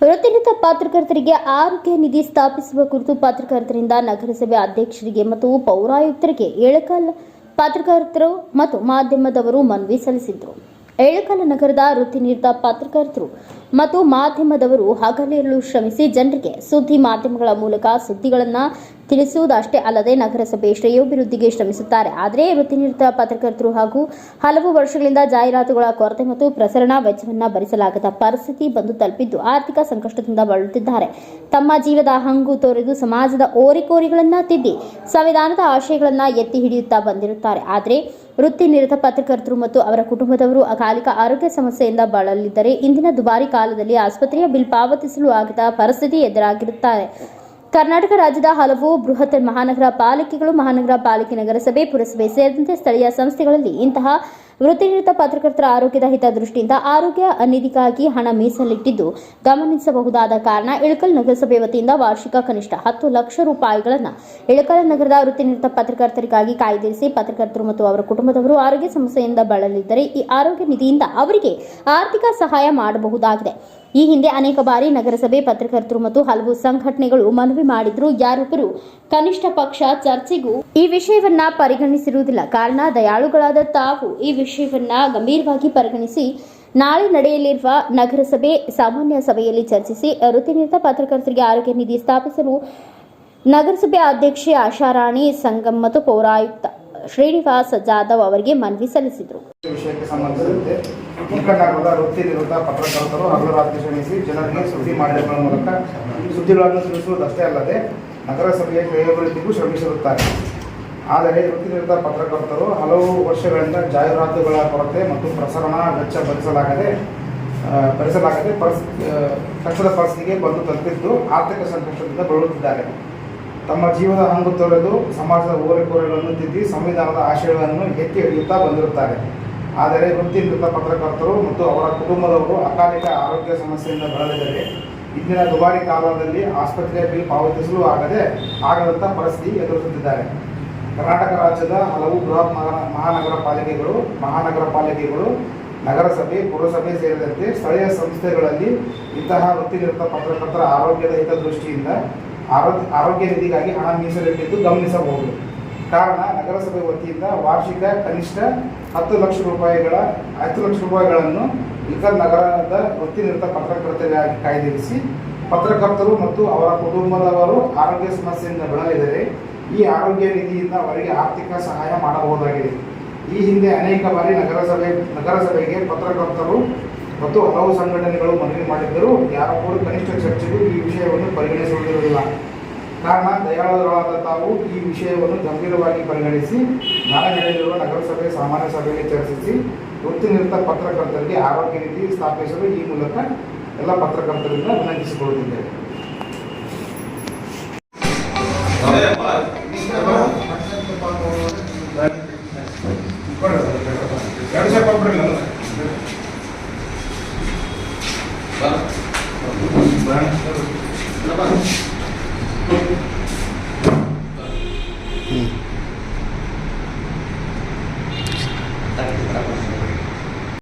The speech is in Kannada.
ವೃತ್ತಿನಿರತ ಪತ್ರಕರ್ತರಿಗೆ ಆರೋಗ್ಯ ನಿಧಿ ಸ್ಥಾಪಿಸುವ ಕುರಿತು ಪತ್ರಕರ್ತರಿಂದ ನಗರಸಭೆ ಅಧ್ಯಕ್ಷರಿಗೆ ಮತ್ತು ಪೌರಾಯುಕ್ತರಿಗೆ ಏಳಕಾಲ ಪತ್ರಕರ್ತರು ಮತ್ತು ಮಾಧ್ಯಮದವರು ಮನವಿ ಸಲ್ಲಿಸಿದರು. ಏಳಕಾಲ ನಗರದ ವೃತ್ತಿನಿರತ ಪತ್ರಕರ್ತರು ಮತ್ತು ಮಾಧ್ಯಮದವರು ಹಗಲಿರುಳು ಶ್ರಮಿಸಿ ಜನರಿಗೆ ಸುದ್ದಿ ಮಾಧ್ಯಮಗಳ ಮೂಲಕ ಸುದ್ದಿಗಳನ್ನು ತಿಳಿಸುವುದಷ್ಟೇ ಅಲ್ಲದೆ ನಗರಸಭೆ ಶ್ರೇಯೋಭಿವೃದ್ಧಿಗೆ ಶ್ರಮಿಸುತ್ತಾರೆ. ಆದರೆ ವೃತ್ತಿನಿರತ ಪತ್ರಕರ್ತರು ಹಾಗೂ ಹಲವು ವರ್ಷಗಳಿಂದ ಜಾಹೀರಾತುಗಳ ಕೊರತೆ ಮತ್ತು ಪ್ರಸರಣ ವೆಚ್ಚವನ್ನು ಭರಿಸಲಾಗದ ಪರಿಸ್ಥಿತಿ ಬಂದು ತಲುಪಿದ್ದು ಆರ್ಥಿಕ ಸಂಕಷ್ಟದಿಂದ ಬಳಲುತ್ತಿದ್ದಾರೆ. ತಮ್ಮ ಜೀವದ ಹಂಗು ತೊರೆದು ಸಮಾಜದ ಓರಿಕೋರಿಗಳನ್ನು ತಿದ್ದಿ ಸಂವಿಧಾನದ ಆಶಯಗಳನ್ನು ಎತ್ತಿ ಹಿಡಿಯುತ್ತಾ ಬಂದಿರುತ್ತಾರೆ. ಆದರೆ ವೃತ್ತಿನಿರತ ಪತ್ರಕರ್ತರು ಮತ್ತು ಅವರ ಕುಟುಂಬದವರು ಅಕಾಲಿಕ ಆರೋಗ್ಯ ಸಮಸ್ಯೆಯಿಂದ ಬಳಲಿದ್ದರೆ ಇಂದಿನ ದುಬಾರಿ ಕಾಲದಲ್ಲಿ ಆಸ್ಪತ್ರೆಯ ಬಿಲ್ ಪಾವತಿಸಲು ಆಗದ ಪರಿಸ್ಥಿತಿ ಎದುರಾಗಿರುತ್ತಾರೆ. ಕರ್ನಾಟಕ ರಾಜ್ಯದ ಹಲವು ಬೃಹತ್ ಮಹಾನಗರ ಪಾಲಿಕೆಗಳು ಮಹಾನಗರ ಪಾಲಿಕೆ ನಗರಸಭೆ, ಪುರಸಭೆ ಸೇರಿದಂತೆ ಸ್ಥಳೀಯ ಸಂಸ್ಥೆಗಳಲ್ಲಿ ಇಂತಹ ವೃತ್ತಿನಿರತ ಪತ್ರಕರ್ತರ ಆರೋಗ್ಯದ ಹಿತದೃಷ್ಟಿಯಿಂದ ಆರೋಗ್ಯ ನಿಧಿಗಾಗಿ ಹಣ ಮೀಸಲಿಟ್ಟಿದ್ದು ಗಮನಿಸಬಹುದಾದ ಕಾರಣ ಇಳಕಲ್ ನಗರಸಭೆ ವತಿಯಿಂದ ವಾರ್ಷಿಕ ಕನಿಷ್ಠ ಹತ್ತು ಲಕ್ಷ ರೂಪಾಯಿಗಳನ್ನು ಇಳಕಲ್ ನಗರದ ವೃತ್ತಿನಿರತ ಪತ್ರಕರ್ತರಿಗಾಗಿ ಕಾಯ್ದಿರಿಸಿ ಪತ್ರಕರ್ತರು ಮತ್ತು ಅವರ ಕುಟುಂಬದವರು ಆರೋಗ್ಯ ಸಮಸ್ಯೆಯಿಂದ ಬಳಲಿದ್ದರೆ ಈ ಆರೋಗ್ಯ ನಿಧಿಯಿಂದ ಅವರಿಗೆ ಆರ್ಥಿಕ ಸಹಾಯ ಮಾಡಬಹುದಾಗಿದೆ. ಈ ಹಿಂದೆ ಅನೇಕ ಬಾರಿ ನಗರಸಭೆ ಪತ್ರಕರ್ತರು ಮತ್ತು ಹಲವು ಸಂಘಟನೆಗಳು ಮನವಿ ಮಾಡಿದ್ರು. ಯಾರೊಬ್ಬರು ಕನಿಷ್ಠ ಪಕ್ಷ ಚರ್ಚೆಗೂ ಈ ವಿಷಯವನ್ನ ಪರಿಗಣಿಸಿರುವುದಿಲ್ಲ. ಕಾರಣ, ದಯಾಳುಗಳಾದ ತಾವು ಈ ವಿಷಯವನ್ನ ಗಂಭೀರವಾಗಿ ಪರಿಗಣಿಸಿ ನಾಳೆ ನಡೆಯಲಿರುವ ನಗರಸಭೆ ಸಾಮಾನ್ಯ ಸಭೆಯಲ್ಲಿ ಚರ್ಚಿಸಿ ವೃತ್ತಿನಿರತ ಪತ್ರಕರ್ತರಿಗೆ ಆರೋಗ್ಯ ನಿಧಿ ಸ್ಥಾಪಿಸಲು ನಗರಸಭೆ ಅಧ್ಯಕ್ಷೆ ಆಶಾರಾಣಿ ಸಂಗಮ್ ಮತ್ತು ಪೌರಾಯುಕ್ತ ಶ್ರೀನಿವಾಸ್ ಜಾಧವ್ ಅವರಿಗೆ ಮನವಿ ಸಲ್ಲಿಸಿದರು. ಮುಖಂಡರಾದ ವೃತ್ತಿ ನಿವೃತ್ತ ಪತ್ರಕರ್ತರು ಹಗಲು ರಾತ್ರಿ ಶ್ರಮಿಸಿ ಜನರಿಗೆ ಸುದ್ದಿ ಮಾಡಿದ ಮೂಲಕ ಸುದ್ದಿಗಳನ್ನು ತಿಳಿಸುವುದಷ್ಟೇ ಅಲ್ಲದೆ ನಗರಸಭೆಯ ಶ್ರೇಯೋಭಿವೃದ್ಧಿಗೂ ಶ್ರಮಿಸಿರುತ್ತಾರೆ. ಆದರೆ ವೃತ್ತಿ ನಿರತ ಪತ್ರಕರ್ತರು ಹಲವು ವರ್ಷಗಳಿಂದ ಜಾಹೀರಾತುಗಳ ಕೊರತೆ ಮತ್ತು ಪ್ರಸರಣ ವೆಚ್ಚ ಭರಿಸಲಾಗದೆ ಭರಿಸಲಾಗದೆ ಪರಿಸ್ ಕಷ್ಟದ ಪರಿಸ್ಥಿತಿಗೆ ಬಂದು ತಲುಪಿದ್ದು ಆರ್ಥಿಕ ಸಂಕಷ್ಟದಿಂದ ಬಳಲುತ್ತಿದ್ದಾರೆ. ತಮ್ಮ ಜೀವದ ಹಂಗು ತೊರೆದು ಸಮಾಜದ ಓರೆಕೋರೆಗಳನ್ನು ತಿದ್ದಿ ಸಂವಿಧಾನದ ಆಶಯಗಳನ್ನು ಎತ್ತಿ ಹಿಡಿಯುತ್ತಾ ಬಂದಿರುತ್ತಾರೆ. ಆದರೆ ವೃತ್ತಿ ನಿರತ ಪತ್ರಕರ್ತರು ಮತ್ತು ಅವರ ಕುಟುಂಬದವರು ಅಕಾಲಿಕ ಆರೋಗ್ಯ ಸಮಸ್ಯೆಯಿಂದ ಬಳಲಿದ್ದಾರೆ ಇಂದಿನ ದುಬಾರಿ ಕಾಲದಲ್ಲಿ ಆಸ್ಪತ್ರೆಯ ಬಿಲ್ ಪಾವತಿಸಲು ಆಗದೆ ಆಗದಂಥ ಪರಿಸ್ಥಿತಿ ಎದುರಿಸುತ್ತಿದ್ದಾರೆ. ಕರ್ನಾಟಕ ರಾಜ್ಯದ ಹಲವು ಬೃಹತ್ ನಗರ ಮಹಾನಗರ ಪಾಲಿಕೆಗಳು ಮಹಾನಗರ ಪಾಲಿಕೆಗಳು, ನಗರಸಭೆ, ಪುರಸಭೆ ಸೇರಿದಂತೆ ಸ್ಥಳೀಯ ಸಂಸ್ಥೆಗಳಲ್ಲಿ ಇಂತಹ ವೃತ್ತಿನಿರತ ಪತ್ರಕರ್ತರ ಆರೋಗ್ಯದ ಹಿತದೃಷ್ಟಿಯಿಂದ ಆರೋಗ್ಯ ಆರೋಗ್ಯ ನಿಧಿಗಾಗಿ ಹಣ ಮೀಸಲಿಟ್ಟಿದ್ದು ಗಮನಿಸಬಹುದು. ಕಾರಣ ನಗರಸಭೆ ವತಿಯಿಂದ ವಾರ್ಷಿಕ ಕನಿಷ್ಠ ಹತ್ತು ಲಕ್ಷ ರೂಪಾಯಿಗಳ, ಹತ್ತು ಲಕ್ಷ ರೂಪಾಯಿಗಳನ್ನು ಇತರ ನಗರದ ವೃತ್ತಿನಿರತ ಪತ್ರಕರ್ತರಿಗಾಗಿ ಕಾಯ್ದಿರಿಸಿ ಪತ್ರಕರ್ತರು ಮತ್ತು ಅವರ ಕುಟುಂಬದವರು ಆರೋಗ್ಯ ಸಮಸ್ಯೆಯಿಂದ ಬಳಲಿದರೆ ಈ ಆರೋಗ್ಯ ನಿಧಿಯಿಂದ ಅವರಿಗೆ ಆರ್ಥಿಕ ಸಹಾಯ ಮಾಡಬಹುದಾಗಿದೆ. ಈ ಹಿಂದೆ ಅನೇಕ ಬಾರಿ ನಗರಸಭೆ, ನಗರಸಭೆಗೆ ಪತ್ರಕರ್ತರು ಮತ್ತು ಹಲವು ಸಂಘಟನೆಗಳು ಮನವಿ ಮಾಡಿದ್ದರೂ ಯಾರೊಬ್ಬರು ಕನಿಷ್ಠ ಚರ್ಚೆಗೂ ಈ ವಿಷಯವನ್ನು ಪರಿಗಣಿಸುವುದಿರಲಿಲ್ಲ ಕಾರಣ ದಯಾಳುಗಳಾದ ತಾವು ಈ ವಿಷಯವನ್ನು ಗಂಭೀರವಾಗಿ ಪರಿಗಣಿಸಿ ನಡೆಯಲಿರುವ ನಗರಸಭೆ, ಸಾಮಾನ್ಯ ಸಭೆಯಲ್ಲಿ ಚರ್ಚಿಸಿ ವೃತ್ತಿನಿರತ ಪತ್ರಕರ್ತರಿಗೆ ಆರೋಗ್ಯ ನಿಧಿ ಸ್ಥಾಪಿಸಲು ಈ ಮೂಲಕ ಎಲ್ಲ ಪತ್ರಕರ್ತರಿಂದ ವಿನಂತಿಸಿಕೊಳ್ಳುತ್ತಿದ್ದೇವೆ. ಎರಡು